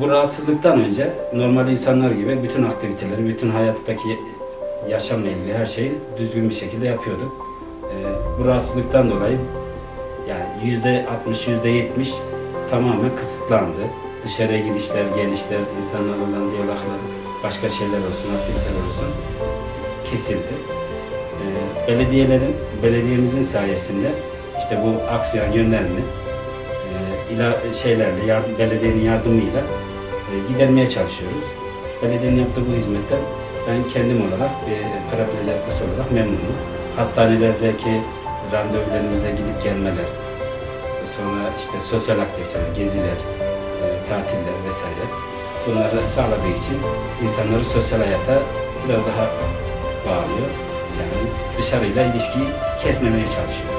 bu rahatsızlıktan önce normal insanlar gibi bütün aktiviteleri, bütün hayattaki yaşamla ilgili her şeyi düzgün bir şekilde yapıyorduk. Ee, bu rahatsızlıktan dolayı yani yüzde 60, yüzde 70 tamamen kısıtlandı. Dışarıya gidişler, gelişler, insanlarla olan diyaloglar, başka şeyler olsun, aktiviteler olsun kesildi. Ee, belediyelerin, belediyemizin sayesinde işte bu aksiyon yönlerini e, ila şeylerle, yardım, belediyenin yardımıyla e, gidermeye çalışıyoruz. Belediyenin yaptığı bu hizmetten ben kendim olarak bir parapleji hastası olarak memnunum. Hastanelerdeki randevularımıza gidip gelmeler, sonra işte sosyal aktiviteler, geziler, e, tatiller vesaire bunları sağladığı için insanları sosyal hayata biraz daha bağlıyor. Yani dışarıyla ilişkiyi kesmemeye çalışıyor.